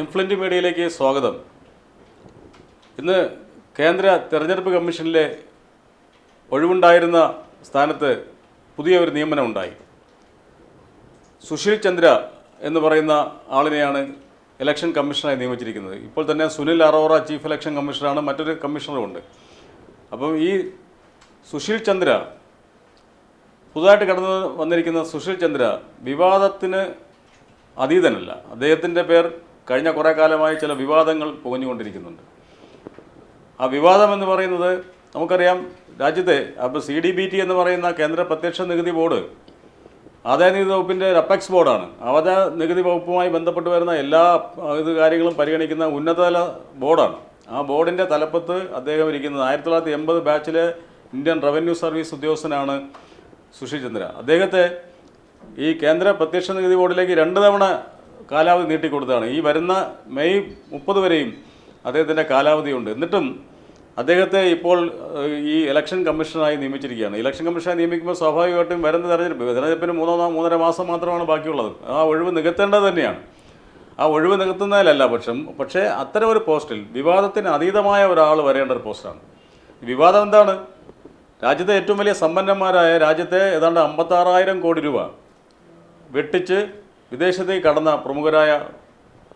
ഇൻഫ്ലുവന്റ് മീഡിയയിലേക്ക് സ്വാഗതം. ഇന്ന് കേന്ദ്ര തെരഞ്ഞെടുപ്പ് കമ്മീഷനിലെ ഒഴിവുണ്ടായിരുന്ന സ്ഥാനത്ത് പുതിയ ഒരു നിയമനം ഉണ്ടായി. സുശീൽ ചന്ദ്ര എന്ന് പറയുന്ന ആളിനെയാണ് ഇലക്ഷൻ കമ്മീഷണറായി നിയമിച്ചിരിക്കുന്നത്. ഇപ്പോൾ തന്നെ സുനിൽ അറോറ ചീഫ് ഇലക്ഷൻ കമ്മീഷണറാണ് മറ്റൊരു കമ്മീഷണറുമുണ്ട് അപ്പം ഈ സുശീൽ ചന്ദ്ര പുതുതായിട്ട് കടന്നു വന്നിരിക്കുന്ന സുശീൽ ചന്ദ്ര വിവാദത്തിന് അതീതനല്ല. അദ്ദേഹത്തിന്റെ പേർ കഴിഞ്ഞ കുറേ കാലമായി ചില വിവാദങ്ങൾ പുകഞ്ഞുകൊണ്ടിരിക്കുന്നുണ്ട്. ആ വിവാദം എന്ന് പറയുന്നത് നമുക്കറിയാം രാജ്യത്തെ അപ്പോൾ സി ഡി ബി ടി എന്ന് പറയുന്ന കേന്ദ്ര പ്രത്യക്ഷ നികുതി ബോർഡ് ആദായ നികുതി വകുപ്പിന്റെ അപ്പെക്സ് ബോർഡാണ്. ആദായ നികുതി വകുപ്പുമായി ബന്ധപ്പെട്ട് വരുന്ന എല്ലാ ഇത് കാര്യങ്ങളും പരിഗണിക്കുന്ന ഉന്നതതല ബോർഡാണ്. ആ ബോർഡിന്റെ തലപ്പത്ത് അദ്ദേഹം ഇരിക്കുന്നത്. ആയിരത്തി തൊള്ളായിരത്തി എൺപത് ബാച്ചിലെ ഇന്ത്യൻ റവന്യൂ സർവീസ് ഉദ്യോഗസ്ഥനാണ് സുശീൽ ചന്ദ്ര. അദ്ദേഹത്തെ ഈ കേന്ദ്ര പ്രത്യക്ഷ നികുതി ബോർഡിലേക്ക് രണ്ട് തവണ കാലാവധി നീട്ടിക്കൊടുത്തതാണ്. ഈ വരുന്ന മെയ് മുപ്പത് വരെയും അദ്ദേഹത്തിന്റെ കാലാവധിയുണ്ട്. എന്നിട്ടും അദ്ദേഹത്തെ ഇപ്പോൾ ഈ ഇലക്ഷൻ കമ്മീഷനായി നിയമിച്ചിരിക്കുകയാണ്. ഇലക്ഷൻ കമ്മീഷനായി നിയമിക്കുമ്പോൾ സ്വാഭാവികമായിട്ടും വരുന്ന തെരഞ്ഞെടുപ്പ് തെരഞ്ഞെടുപ്പിന് മൂന്നോ മൂന്നര മാസം മാത്രമാണ് ബാക്കിയുള്ളത്. ആ ഒഴിവ് നികത്തേണ്ടത് തന്നെയാണ്. ആ ഒഴിവ് നികത്തുന്നതിലല്ല പക്ഷം പക്ഷേ അത്തരം ഒരു പോസ്റ്റിൽ വിവാദത്തിന് അതീതമായ ഒരാൾ വരേണ്ട ഒരു പോസ്റ്റാണ്. വിവാദം എന്താണ്? രാജ്യത്തെ ഏറ്റവും വലിയ സമ്പന്നന്മാരായ രാജ്യത്തെ ഏതാണ്ട് അമ്പത്താറായിരം കോടി രൂപ വെട്ടിച്ച് വിദേശത്തേക്ക് കടന്ന പ്രമുഖരായ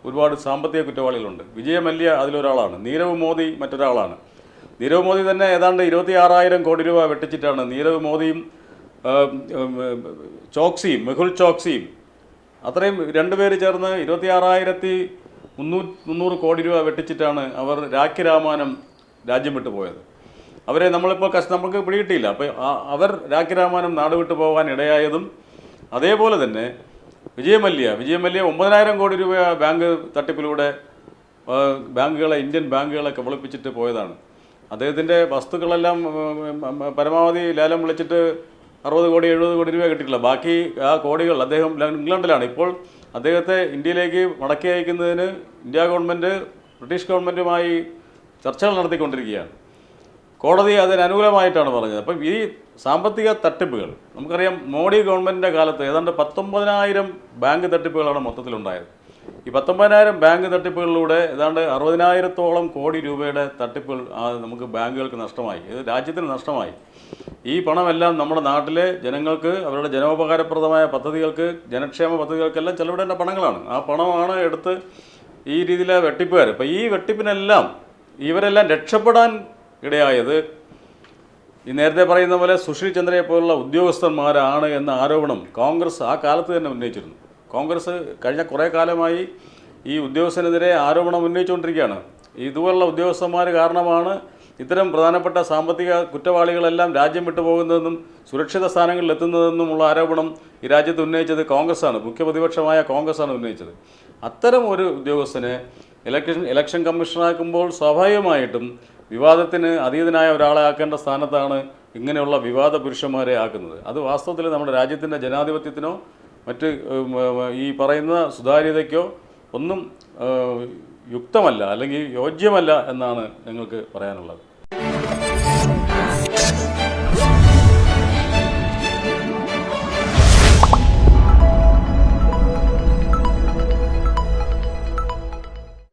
ഒരുപാട് സാമ്പത്തിക കുറ്റവാളികളുണ്ട്. വിജയ മല്യ അതിലൊരാളാണ്. നീരവ് മോദി മറ്റൊരാളാണ്. നീരവ് മോദി തന്നെ ഏതാണ്ട് ഇരുപത്തി ആറായിരം കോടി രൂപ വെട്ടിച്ചിട്ടാണ് നീരവ് മോദിയും ചോക്സിയും മെഹുൽ ചോക്സിയും അത്രയും രണ്ടുപേര് ചേർന്ന് ഇരുപത്തി ആറായിരത്തി മുന്നൂറ് മുന്നൂറ് കോടി രൂപ വെട്ടിച്ചിട്ടാണ് അവർ രാഖി രാമാനം രാജ്യം വിട്ടു പോയത്. അവരെ നമ്മളിപ്പോൾ കഷ്ട നമുക്ക് പിടികിട്ടിയില്ല. അപ്പോൾ അവർ രാഖി രാമാനം നാട് വിട്ടു പോകാൻ ഇടയായതും അതേപോലെ തന്നെ വിജയമല്യ. വിജയമല്യ ഒമ്പതിനായിരം കോടി രൂപ ബാങ്ക് തട്ടിപ്പിലൂടെ ബാങ്കുകളെ ഇന്ത്യൻ ബാങ്കുകളെ കബളിപ്പിച്ചിട്ട് പോയതാണ്. അദ്ദേഹത്തിന്റെ വസ്തുക്കളെല്ലാം പരമാവധി ലേലം വിളിച്ചിട്ട് അറുപത് കോടി എഴുപത് കോടി രൂപ കിട്ടിയിട്ടില്ല ബാക്കി ആ കോടികൾ അദ്ദേഹം ഇംഗ്ലണ്ടിലാണ്. ഇപ്പോൾ അദ്ദേഹത്തെ ഇന്ത്യയിലേക്ക് മടക്കി അയക്കുന്നതിന് ഇന്ത്യ ഗവൺമെന്റ് ബ്രിട്ടീഷ് ഗവൺമെന്റുമായി ചർച്ചകൾ നടത്തിക്കൊണ്ടിരിക്കുകയാണ്. കോടതി അതിന് അനുകൂലമായിട്ടാണ് പറഞ്ഞത്. അപ്പം ഈ സാമ്പത്തിക തട്ടിപ്പുകൾ നമുക്കറിയാം മോഡി ഗവൺമെന്റിന്റെ കാലത്ത് ഏതാണ്ട് പത്തൊമ്പതിനായിരം ബാങ്ക് തട്ടിപ്പുകളാണ് മൊത്തത്തിലുണ്ടായത്. ഈ പത്തൊമ്പതിനായിരം ബാങ്ക് തട്ടിപ്പുകളിലൂടെ ഏതാണ്ട് അറുപതിനായിരത്തോളം കോടി രൂപയുടെ തട്ടിപ്പുകൾ നമുക്ക് ബാങ്കുകൾക്ക് നഷ്ടമായി. ഇത് രാജ്യത്തിന് നഷ്ടമായി. ഈ പണമെല്ലാം നമ്മുടെ നാട്ടിലെ ജനങ്ങൾക്ക് അവരുടെ ജനോപകാരപ്രദമായ പദ്ധതികൾക്ക് ജനക്ഷേമ പദ്ധതികൾക്കെല്ലാം ചെലവിടേണ്ട പണങ്ങളാണ്. ആ പണമാണ് എടുത്ത് ഈ രീതിയിലെ വെട്ടിപ്പുകാർ അപ്പോൾ ഈ വെട്ടിപ്പിനെല്ലാം ഇവരെല്ലാം രക്ഷപ്പെടാൻ ഇടയായത്. ഈ നേരത്തെ പറയുന്ന പോലെ സുശീൽ ചന്ദ്രയെ പോലുള്ള ഉദ്യോഗസ്ഥന്മാരാണ് എന്ന ആരോപണം കോൺഗ്രസ് ആ കാലത്ത് തന്നെ ഉന്നയിച്ചിരുന്നു. കോൺഗ്രസ് കഴിഞ്ഞ കുറേ കാലമായി ഈ ഉദ്യോഗസ്ഥനെതിരെ ആരോപണം ഉന്നയിച്ചുകൊണ്ടിരിക്കുകയാണ്. ഇതുപോലുള്ള ഉദ്യോഗസ്ഥന്മാർ കാരണമാണ് ഇത്തരം പ്രധാനപ്പെട്ട സാമ്പത്തിക കുറ്റവാളികളെല്ലാം രാജ്യം വിട്ടു പോകുന്നതെന്നും സുരക്ഷിത സ്ഥാനങ്ങളിൽ എത്തുന്നതെന്നുമുള്ള ആരോപണം ഈ രാജ്യത്ത് ഉന്നയിച്ചത് കോൺഗ്രസ്സാണ്. മുഖ്യ പ്രതിപക്ഷമായ കോൺഗ്രസ്സാണ് ഉന്നയിച്ചത്. അത്തരം ഒരു ഉദ്യോഗസ്ഥനെ ഇലക്ഷൻ ഇലക്ഷൻ കമ്മീഷണറാക്കുമ്പോൾ സ്വാഭാവികമായിട്ടും വിവാദത്തിന് അതീതനായ ഒരാളെ ആക്കേണ്ട സ്ഥാനത്താണ് ഇങ്ങനെയുള്ള വിവാദ പുരുഷന്മാരെ ആക്കുന്നത്. അത് വാസ്തവത്തിൽ നമ്മുടെ രാജ്യത്തിന്റെ ജനാധിപത്യത്തിനോ മറ്റ് ഈ പറയുന്ന സുതാര്യതയ്ക്കോ ഒന്നും യുക്തമല്ല അല്ലെങ്കിൽ യോജ്യമല്ല എന്നാണ് ഞങ്ങൾക്ക് പറയാനുള്ളത്.